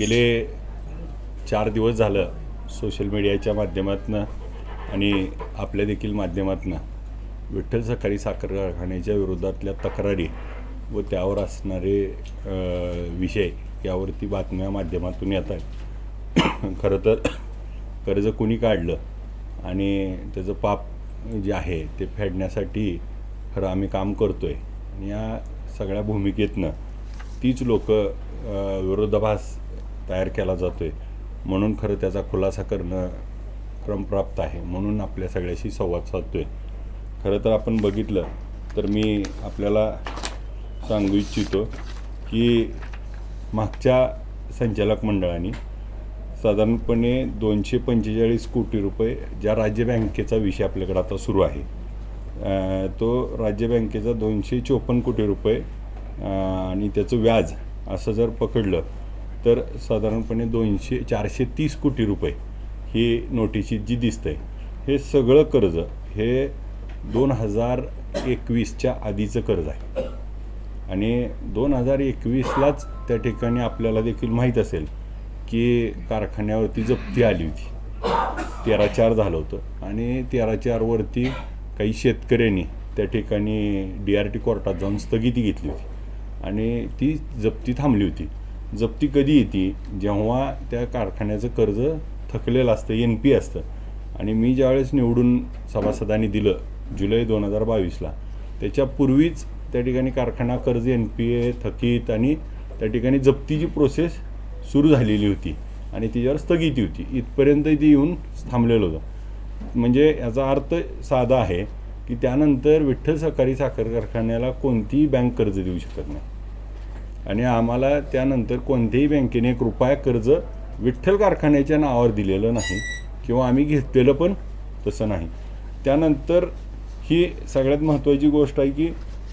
गेले चार दिवस झालं सोशल मीडियाच्या माध्यमातून आणि आपल्या देखील माध्यमातून. विठ्ठल सकाळी साखर कारखान्याच्या विरोधातल्या तक्रारी व त्यावर असणारे विषय यावरती बातम्या माध्यमातून येत आहेत. खरं तर कर्ज कोणी काढलं आणि त्याचं पाप जे आहे ते फेडण्यासाठी खरं आम्ही काम करतो आहे आणि या सगळ्या भूमिकेतनं तीच लोक विरोधाभास तयार केला जातो आहे म्हणून खरं त्याचा खुलासा करणं क्रमप्राप्त आहे. म्हणून आपल्या सगळ्याशी संवाद साधतो आहे खरं तर आपण बघितलं तर मी आपल्याला सांगू इच्छितो की मागच्या संचालक मंडळाने साधारणपणे दोनशे पंचेचाळीस कोटी रुपये ज्या राज्य बँकेचा विषय आपल्याकडे आता सुरू आहे तो राज्य बँकेचा दोनशे चोपन्न कोटी रुपये आणि त्याचं व्याज असं जर पकडलं तर साधारणपणे दोनशे चारशे तीस कोटी रुपये ही नोटिशी जी दिसतंय हे सगळं कर्ज हे दोन हजार एकवीसच्या आधीचं कर्ज आहे. आणि दोन हजार एकवीसलाच त्या ठिकाणी आपल्याला देखील माहीत असेल की कारखान्यावरती जप्ती आली होती. तेरा चार झालं होतं. आणि तेरा चारवरती काही शेतकऱ्यांनी त्या ठिकाणी डी आर टी कोर्टात जाऊन स्थगिती घेतली होती. आणि ती जप्ती थांबली होती. जप्ती कधी येते जेव्हा त्या कारखान्याचं कर्ज थकलेलं असतं एन पी असतं. आणि मी ज्यावेळेस निवडून सभासदांनी दिलं जुलै दोन हजार बावीसला त्याच्यापूर्वीच त्या ठिकाणी कारखाना कर्ज एन पी ए थकीत आणि त्या ठिकाणी जप्तीची प्रोसेस सुरू झालेली होती. आणि तिच्यावर स्थगिती होती. इथपर्यंत ती येऊन थांबलेलं होतं. म्हणजे याचा अर्थ साधा आहे की त्यानंतर विठ्ठल सहकारी साखर कारखान्याला कोणतीही बँक कर्ज देऊ शकत नाही. आणि आम्हाला त्यानंतर कोणत्याही बँकेने एक रुपया कर्ज विठ्ठल कारखान्याच्या नावावर दिलेलं नाही किंवा आम्ही घेतलेलं पण तसं नाही. त्यानंतर ही सगळ्यात महत्त्वाची गोष्ट आहे की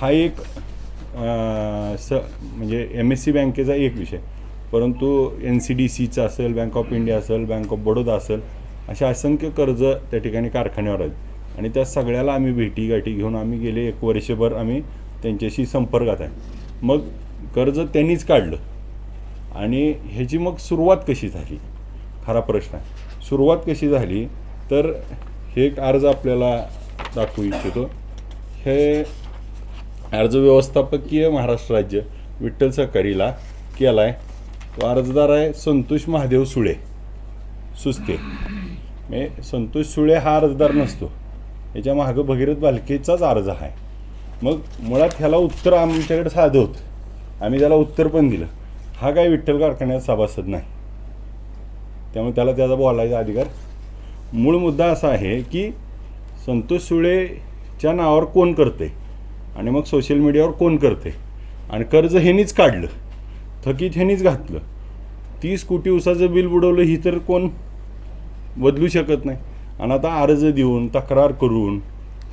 हा एक स म्हणजे एम एस सी बँकेचा एक विषय. परंतु एन सी डी सीचा असेल बँक ऑफ इंडिया असेल बँक ऑफ बडोदा असेल अशा असंख्य कर्ज त्या ठिकाणी कारखान्यावर आहेत. आणि त्या सगळ्याला आम्ही भेटी गाठी घेऊन आम्ही गेले. एक वर्षभर आम्ही त्यांच्याशी संपर्कात आहे. मग कर्ज त्यांनीच काढलं. आणि ह्याची मग सुरुवात कशी झाली? खरा प्रश्न आहे. सुरुवात कशी झाली? तर हे एक अर्ज आपल्याला दाखवू इच्छितो. हे अर्ज व्यवस्थापकीय महाराष्ट्र राज्य विठ्ठल सहकारीला केला आहे तो अर्जदार आहे संतोष महादेव सुळे. सुस्ते. म्हणजे संतोष सुळे हा अर्जदार नसतो. याच्या मागं भगीरथ बालकेचाच अर्ज आहे. मग मुळात ह्याला उत्तर आमच्याकडे साधं होतं. आम्ही त्याला उत्तर पण दिलं. हा काय विठ्ठल कारखान्यात सभासद नाही. त्यामुळे त्याला त्याचा बोलायचा अधिकार. मूळ मुद्दा असा आहे की संतोष सुळेच्या नावावर कोण करते? आणि मग सोशल मीडियावर कोण करते? आणि कर्ज ह्यानीच काढलं. थकीत ह्यानीच घातलं. तीस कोटी उसाचं बिल बुडवलं ही तर कोण बदलू शकत नाही. आणि आता अर्ज देऊन तक्रार करून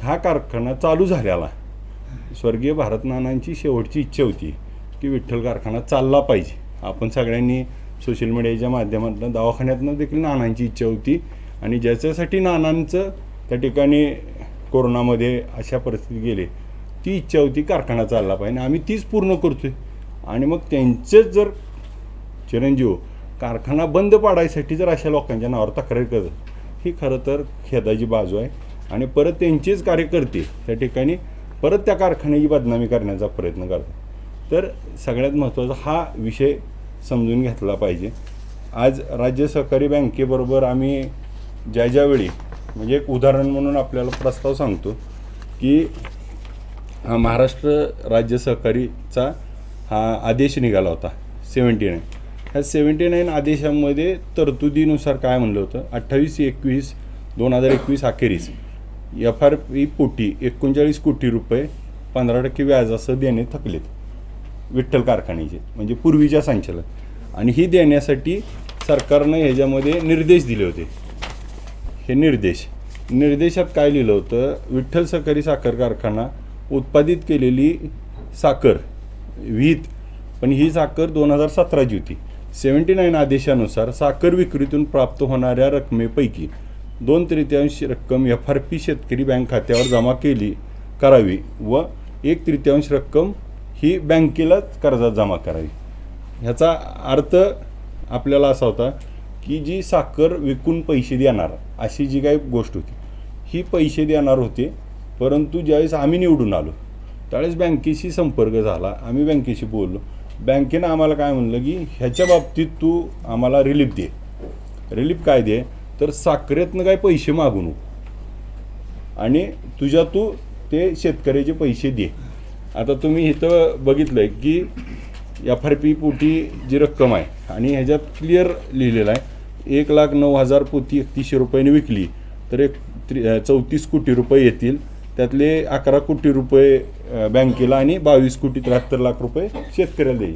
हा कारखाना चालू झालेला स्वर्गीय भारतनानांची शेवटची इच्छा होती. की विठ्ठल कारखाना चालला पाहिजे. आपण सगळ्यांनी सोशल मीडियाच्या माध्यमातून दवाखान्यातनं देखील नानांची इच्छा होती. आणि ज्याच्यासाठी नानांचं त्या ठिकाणी कोरोनामध्ये अशा परिस्थितीत गेले ती इच्छा होती कारखाना चालला पाहिजे. आणि आम्ही तीच पूर्ण करतोय. आणि मग त्यांचेच जर चिरंजीव कारखाना बंद पाडायसाठी जर अशा लोकांच्या नावावर तक्रार करत ही खरं तर खेदाची बाजू आहे. आणि परत त्यांचेच कार्यकर्ते त्या ठिकाणी परत त्या कारखान्याची बदनामी करण्याचा प्रयत्न करतात. तर सगळ्यात महत्त्वाचा हा विषय समजून घेतला पाहिजे. आज राज्य सहकारी बँकेबरोबर आम्ही ज्या ज्यावेळी म्हणजे एक उदाहरण म्हणून आपल्याला प्रस्ताव सांगतो की हा महाराष्ट्र राज्य सहकारीचा हा आदेश निघाला होता सेवन्टी नाईन. ह्या सेवन्टी नाईन आदेशामध्ये तरतुदीनुसार काय म्हणलं होतं? अठ्ठावीस एकवीस दोन हजार एकवीस अखेरीस एफ आर पी पोटी एकोणचाळीस कोटी रुपये पंधरा टक्के व्याज असं देणे थकलेत. विठ्ठल कारखान्याचे म्हणजे पूर्वीच्या संचालक. आणि ही देण्यासाठी सरकारनं ह्याच्यामध्ये निर्देश दिले होते. हे निर्देश. निर्देशात काय लिहिलं होतं? विठ्ठल सहकारी साखर कारखाना उत्पादित केलेली साखर विहित पण ही साखर दोन हजार सतराची होती. सेवन्टी नाईन आदेशानुसार साखर विक्रीतून प्राप्त होणाऱ्या रकमेपैकी दोन तृतीयांश रक्कम एफ आर पी शेतकरी बँक खात्यावर जमा केली करावी व एक तृतीयांश रक्कम ही बँकेलाच कर्जात जमा करावी. ह्याचा अर्थ आपल्याला असा होता की जी साखर विकून पैसे देणार अशी जी काही गोष्ट होती ही पैसे देणार होते परंतु ज्यावेळेस आम्ही निवडून आलो त्यावेळेस बँकेशी संपर्क झाला आम्ही बँकेशी बोललो. बँकेनं आम्हाला काय म्हणलं की ह्याच्या बाबतीत तू आम्हाला रिलीफ दे. रिलीफ काय दे? तर साखरेतनं काय पैसे मागू नको आणि तुझ्या तू ते शेतकऱ्याचे पैसे दे. आता तुम्ही इथं बघितलं आहे की एफ आर पी पोटी जी रक्कम आहे आणि ह्याच्यात क्लिअर लिहिलेलं आहे एक लाख नऊ हजार पोती एकतीसशे रुपयाने विकली तर एक त्रि चौतीस कोटी रुपये येतील. त्यातले अकरा कोटी रुपये बँकेला आणि बावीस कोटी त्र्याहत्तर लाख रुपये शेतकऱ्याला देईल.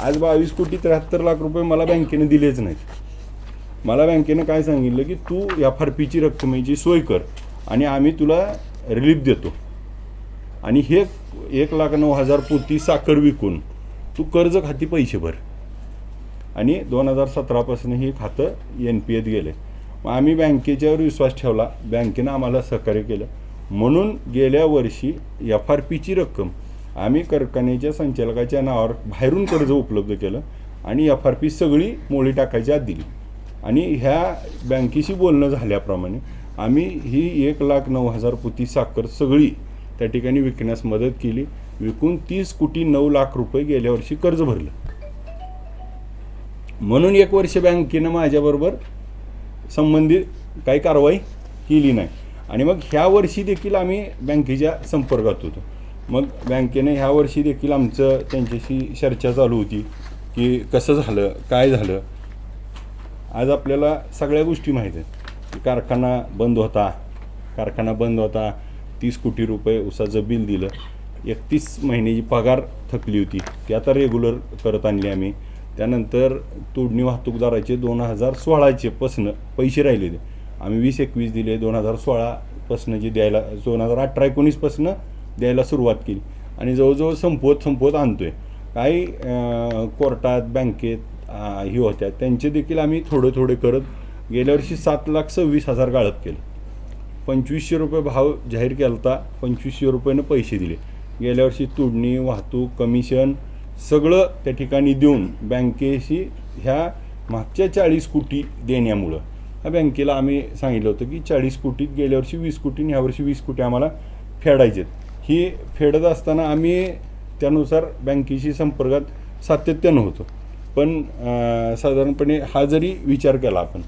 आज बावीस कोटी त्र्याहत्तर लाख रुपये मला बँकेने दिलेच नाहीत. मला बँकेनं काय सांगितलं की तू एफ आर पीची रक्कमेची सोय कर आणि आम्ही तुला रिलीफ देतो. आणि हे एक लाख नऊ हजार पोती साखर विकून तू कर्ज खाती पैसे भर. आणि दोन हजार सतरापासून हे खातं एन पी एत गेले. मग आम्ही बँकेच्यावर विश्वास ठेवला. बँकेनं आम्हाला सहकार्य केलं. म्हणून गेल्या वर्षी एफ आर पीची रक्कम आम्ही कारखान्याच्या संचालकाच्या नावावर बाहेरून कर्ज उपलब्ध केलं आणि एफ आर पी सगळी मोळी टाकायची आत दिली. आणि ह्या बँकेशी बोलणं झाल्याप्रमाणे आम्ही ही एक लाख नऊ हजार पोती साखर सगळी त्या ठिकाणी विकण्यास मदत केली. विकून तीस कोटी नऊ लाख रुपये गेल्या वर्षी कर्ज भरलं. म्हणून एक वर्ष बँकेनं माझ्याबरोबर संबंधित काही कारवाई केली नाही. आणि मग ह्या वर्षी देखील आम्ही बँकेच्या संपर्कात होतो. मग बँकेने ह्या वर्षी देखील आमचं त्यांच्याशी चर्चा चालू होती की कसं झालं काय झालं. आज आपल्याला सगळ्या गोष्टी माहीत आहेत. कारखाना बंद होता कारखाना बंद होता. तीस कोटी रुपये उसाचं बिल दिलं. एकतीस महिन्याची पगार थकली होती ती आता रेग्युलर करत आणली आम्ही. त्यानंतर तोडणी वाहतूकदाराचे दोन हजार सोळाचे पसनं पैसे राहिले ते आम्ही वीस एकवीस दिले दोन हजार सोळापासनं जे द्यायला दोन हजार अठरा एकोणीसपासनं द्यायला सुरुवात केली. आणि जवळजवळ संपवत संपवत आणतो आहे काही कोर्टात बँकेत ही होत्या. त्यांचे देखील आम्ही थोडं थोडे करत गेल्या वर्षी सात लाख सव्वीस हजार गाळप केलं. पंचवीसशे रुपये भाव जाहीर केला होता पंचवीसशे रुपयानं पैसे दिले. गेल्या वर्षी तोडणी वाहतूक कमिशन सगळं त्या ठिकाणी देऊन बँकेशी ह्या मागच्या चाळीस कोटी देण्यामुळं. ह्या बँकेला आम्ही सांगितलं होतं की चाळीस कोटीत गेल्या वर्षी वीस कोटी आणि ह्या वर्षी वीस कोटी आम्हाला फेडायचे ही फेडत असताना आम्ही त्यानुसार बँकेशी संपर्कात सातत्यानं होतो. पण साधारणपणे हा जरी विचार केला आपण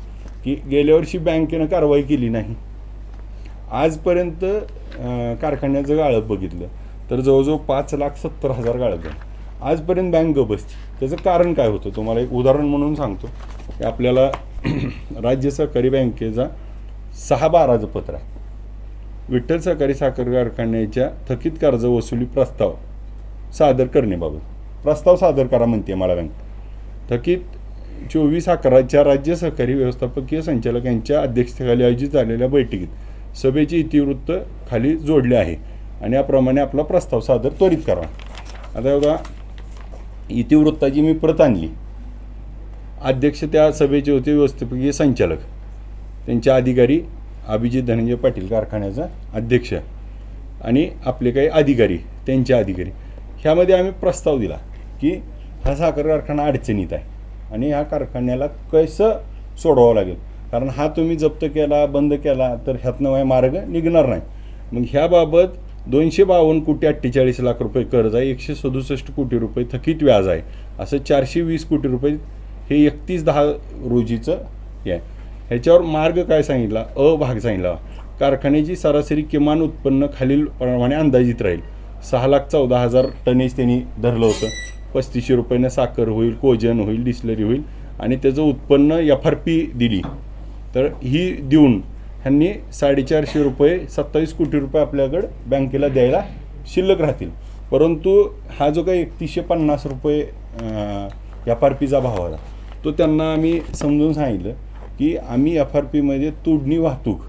की गेल्या वर्षी बँकेनं कारवाई केली नाही आजपर्यंत कारखान्याचं गाळप बघितलं. तर जवळजवळ पाच लाख सत्तर हजार गाळप आहे आजपर्यंत बँक बसते त्याचं कारण काय होतं? तुम्हाला एक उदाहरण म्हणून सांगतो. की आपल्याला राज्य सहकारी बँकेचा सहा बाराचं पत्र आहे. विठ्ठल सहकारी साखर कारखान्याच्या थकीत कर्ज वसुली प्रस्ताव सादर करण्याबाबत. प्रस्ताव सादर करा म्हणते मला बँक थकीत चोवीस अकराच्या राज्य सहकारी व्यवस्थापकीय संचालक यांच्या अध्यक्षतेखाली आयोजित झालेल्या बैठकीत सभेचे इतिवृत्त खाली जोडले आहे. आणि याप्रमाणे आपला प्रस्ताव सादर त्वरित करा. आता बघा इतिवृत्ताची मी प्रत आणली. अध्यक्ष त्या सभेचे होते व्यवस्थापकीय संचालक. त्यांचे अधिकारी अभिजित धनंजय पाटील कारखान्याचा अध्यक्ष आणि आपले काही अधिकारी त्यांचे अधिकारी. ह्यामध्ये आम्ही प्रस्ताव दिला की हा साखर कारखाना अडचणीत आहे आणि ह्या कारखान्याला कसं सोडवावं लागेल? कारण हा तुम्ही जप्त केला बंद केला तर ह्यातनं वाय मार्ग निघणार नाही. मग ह्याबाबत दोनशे बावन्न कोटी अठ्ठेचाळीस लाख रुपये कर्ज आहे एकशे सदुसष्ट कोटी रुपये थकीत व्याज आहे. असं चारशे वीस कोटी रुपये हे एकतीस दहा रोजीचं हे आहे. ह्याच्यावर मार्ग काय सांगितला? अ भाग सांगितला. कारखान्याची सरासरी किमान उत्पन्न खालील प्रमाणे अंदाजित राहील. सहा लाख चौदा हजार टनेज त्यांनी धरलं होतं. पस्तीसशे रुपयानं साखर होईल कोजन होईल डिस्लरी होईल. आणि त्याचं उत्पन्न एफ आर पी दिली. तर ही देऊन ह्यांनी साडेचारशे रुपये सत्तावीस कोटी रुपये आपल्याकडं बँकेला द्यायला शिल्लक राहतील. परंतु हा जो काही एकतीसशे पन्नास रुपये एफ आर पीचा भाव होता तो त्यांना आम्ही समजून सांगितलं की आम्ही एफ आर पीमध्ये तोडणी वाहतूक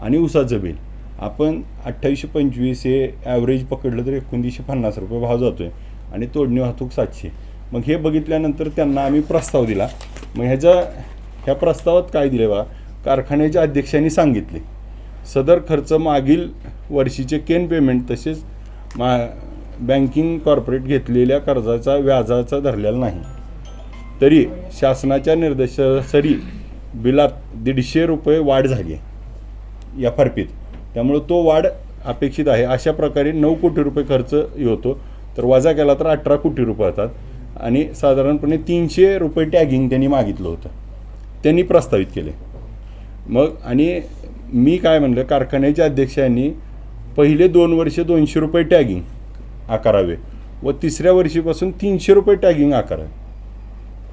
आणि उसाचं बिल आपण अठ्ठावीसशे पंचवीस हे ॲव्हरेज पकडलं तर एकोणतीसशे पन्नास रुपये भाव जातो आहे आणि तोडणी वाहतूक सातशे. मग हे बघितल्यानंतर त्यांना आम्ही प्रस्ताव दिला. मग ह्याचा ह्या प्रस्तावात काय दिले बा? कारखान्याच्या अध्यक्षांनी सांगितले. सदर खर्च मागील वर्षीचे केन पेमेंट तसेच मा बँकिंग कॉर्पोरेट घेतलेल्या कर्जाचा व्याजाचा धरलेला नाही. तरी शासनाच्या निर्देशासरी बिलात दीडशे रुपये वाढ झाली आहे एफ आर पीत त्यामुळं तो वाढ अपेक्षित आहे. अशा प्रकारे नऊ कोटी रुपये खर्च होतो तर वजा केला तर अठरा कोटी रुपये होतात. आणि साधारणपणे तीनशे रुपये टॅगिंग त्यांनी मागितलं होतं. त्यांनी प्रस्तावित केले. मग आणि मी काय म्हणलं कारखान्याच्या अध्यक्षांनी पहिले दोन वर्ष दोनशे रुपये टॅगिंग आकारावे व तिसऱ्या वर्षीपासून तीनशे रुपये टॅगिंग आकारावे.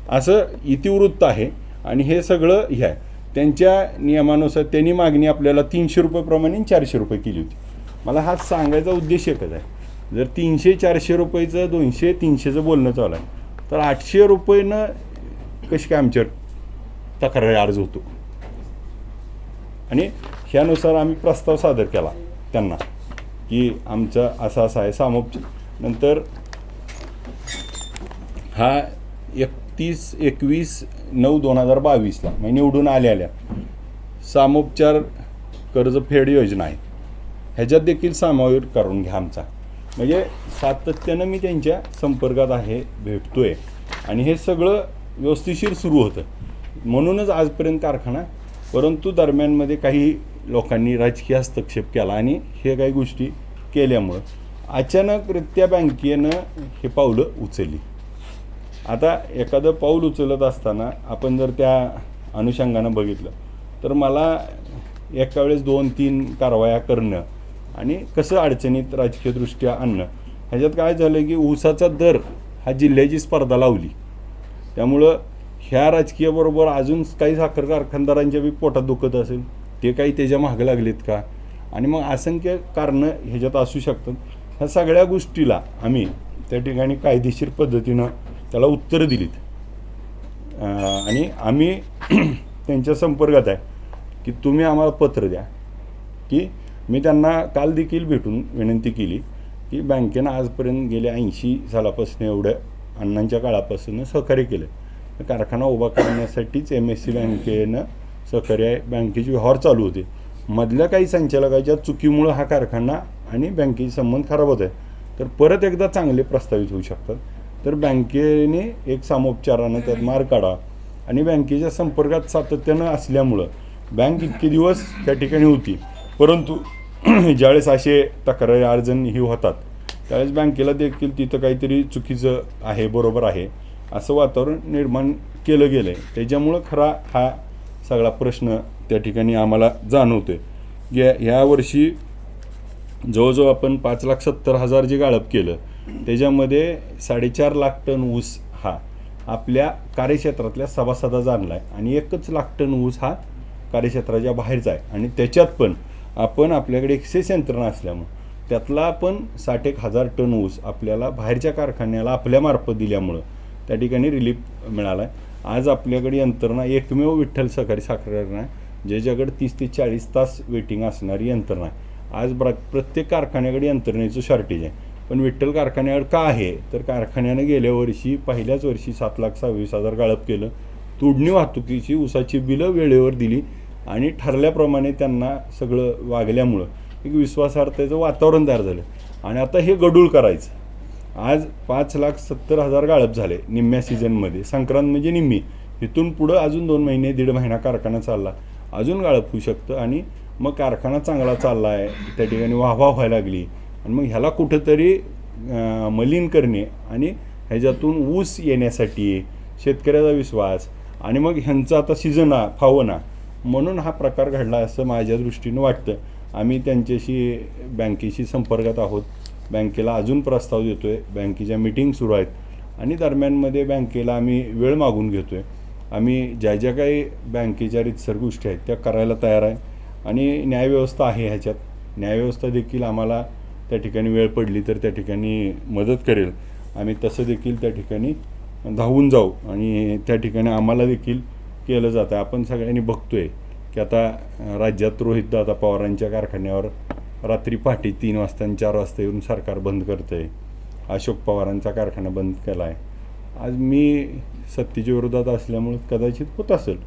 असं इतिवृत्त आहे आणि हे सगळं हे आहे. त्यांच्या नियमानुसार त्यांनी मागणी आपल्याला तीनशे रुपयेप्रमाणे चारशे रुपये केली होती. मला हा सांगायचा उद्देश एकच आहे. जर तीनशे चारशे रुपयेचं दोनशे तीनशेचं बोलणं चालू आहे तर आठशे रुपयेनं कशी काय आमच्यावर तक्रार अर्ज होतो? आणि ह्यानुसार आम्ही प्रस्ताव सादर केला त्यांना की आमचं असं असं आहे सामोपचार. नंतर हा एकतीस एकवीस नऊ दोन हजार बावीसला म्हणजे निवडून आलेल्या सामोपचार कर्जफेड योजना आहे. ह्याच्यात देखील सामावेश करून घ्या आमचा. म्हणजे सातत्यानं मी त्यांच्या संपर्कात आहे भेटतो आहे आणि हे सगळं व्यवस्थिशीर सुरू होतं. म्हणूनच आजपर्यंत कारखाना परंतु दरम्यानमध्ये काही लोकांनी राजकीय हस्तक्षेप केला आणि हे काही गोष्टी केल्यामुळं अचानकरित्या बँकेनं हे पावलं उचलली. आता एखादं पाऊल उचलत असताना आपण जर त्या अनुषंगानं बघितलं तर मला एका वेळेस दोन तीन कारवाया करणं आणि कसं अडचणीत राजकीयदृष्ट्या आणणं ह्याच्यात काय झालं की ऊसाचा दर हा जिल्ह्याची स्पर्धा लावली. त्यामुळं ह्या राजकीयाबरोबर अजून काही साखर कारखानदारांच्या बी पोटात दुखत असेल. ते काही त्याच्या मागं लागलेत का? आणि मग असंख्य कारणं ह्याच्यात असू शकतात. ह्या सगळ्या गोष्टीला आम्ही त्या ठिकाणी कायदेशीर पद्धतीनं त्याला उत्तरं दिलीत. आणि आम्ही त्यांच्या संपर्कात आहे की तुम्ही आम्हाला पत्र द्या. की मी त्यांना काल देखील भेटून विनंती केली की बँकेनं आजपर्यंत गेल्या ऐंशी सालापासून एवढ्या अण्णांच्या काळापासून सहकार्य केलं. कारखाना उभा करण्यासाठीच एम एस सी बँकेनं सहकार्य बँकेचे व्यवहार चालू होते. मधल्या काही संचालकाच्या चुकीमुळं हा कारखाना आणि बँकेचे संबंध खराब होत आहे तर परत एकदा चांगले प्रस्तावित होऊ शकतात. तर बँकेने एक सामोपचारानं त्यात मार काढा आणि बँकेच्या संपर्कात सातत्यानं असल्यामुळं बँक इतके दिवस त्या ठिकाणी होती. परंतु ज्यावेळेस असे तक्रारी अर्ज ही होतात त्यावेळेस बँकेला देखील तिथं काहीतरी चुकीचं आहे बरोबर आहे. असं वातावरण निर्माण केलं गेलं आहे त्याच्यामुळं खरा हा सगळा प्रश्न त्या ठिकाणी आम्हाला जाणवतो आहे या यावर्षी जवळजवळ आपण पाच लाख सत्तर हजार जे गाळप केलं त्याच्यामध्ये साडेचार लाख टन ऊस हा आपल्या कार्यक्षेत्रातल्या सभासदाचा आणला आहे आणि एकच लाख टन ऊस हा कार्यक्षेत्राच्या बाहेरचा आहे. आणि त्याच्यात पण आपण आपल्याकडे एक्सेस यंत्रणा असल्यामुळं त्यातला आपण साठ एक हजार टन ऊस आपल्याला बाहेरच्या कारखान्याला आपल्यामार्फत दिल्यामुळं त्या ठिकाणी रिलीफ मिळाला आहे आज आपल्याकडे यंत्रणा एकमेव विठ्ठल सहकारी साखर कारखाना आहे ज्याच्याकडे तीस ते चाळीस तास वेटिंग असणारी यंत्रणा आहे. आज ब्र प्रत्येक कारखान्याकडे यंत्रणेचं शॉर्टेज आहे. पण विठ्ठल कारखान्याकडे का आहे? तर कारखान्यानं गेल्या वर्षी पहिल्याच वर्षी सात लाख सव्वीस हजार गाळप केलं. तोडणी वाहतुकीची उसाची बिलं वेळेवर दिली आणि ठरल्याप्रमाणे त्यांना सगळं वागल्यामुळं एक विश्वासार्हतेचं वातावरण तयार झालं. आणि आता हे गडूळ करायचं. आज पाच लाख सत्तर हजार गाळप झाले निम्म्या सीझनमध्ये संक्रांत म्हणजे निम्मी. इथून पुढं अजून दोन महिने दीड महिना कारखाना चालला. अजून गाळप होऊ शकतं आणि मग कारखाना चांगला चालला आहे त्या ठिकाणी वाहवा व्हायला लागली. आणि मग ह्याला कुठंतरी मलिन करणे आणि ह्याच्यातून ऊस येण्यासाठी शेतकऱ्याचा विश्वास आणि मग ह्यांचा आता सीझन फावना. म्हणून हा प्रकार घडला असं माझ्या दृष्टीनं वाटतं. आम्ही त्यांच्याशी बँकेशी संपर्कात आहोत. बँकेला अजून प्रस्ताव देतो आहे बँकेच्या मिटिंग सुरू आहेत. आणि दरम्यानमध्ये बँकेला आम्ही वेळ मागून घेतो आहे आम्ही ज्या ज्या काही बँकेच्या रितसर गोष्टी आहेत त्या करायला तयार आहे. आणि न्यायव्यवस्था आहे ह्याच्यात. न्यायव्यवस्था देखील आम्हाला त्या ठिकाणी वेळ पडली तर त्या ठिकाणी मदत करेल. आम्ही तसं देखील त्या ठिकाणी धावून जाऊ. आणि त्या ठिकाणी आम्हाला देखील केलं जातं. आपण सगळ्यांनी बघतो आहे की आता राज्यात राज्यात रोहितदादा पवारांच्या कारखान्यावर रात्री पहाटे तीन वाजता आणि चार वाजता येऊन सरकार बंद करतं आहे अशोक पवारांचा कारखाना बंद केला आहे आज मी सत्तेच्या विरोधात असल्यामुळे कदाचित होत असेल.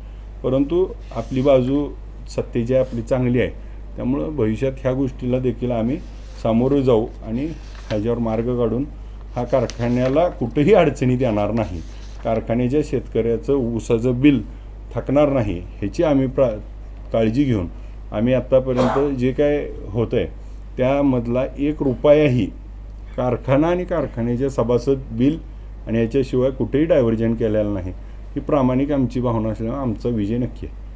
परंतु आपली बाजू सत्तेची आपली चांगली आहे. त्यामुळं भविष्यात ह्या गोष्टीला देखील आम्ही सामोरं जाऊ आणि ह्याच्यावर मार्ग काढून हा कारखान्याला कुठेही अडचणीत येणार नाही. कारखान्याच्या शेतकऱ्याचं ऊसाचं बिल थकणार नाही ह्याची आम्ही प्रा काळजी घेऊन आम्ही आत्तापर्यंत जे काय होतं आहे त्यामधला एक रुपयाही कारखाना आणि कारखान्याचे सभासद बिल आणि याच्याशिवाय कुठेही डायव्हर्जन केलेलं नाही. ही प्रामाणिक आमची भावना असल्यामुळे आमचा विजय नक्की आहे.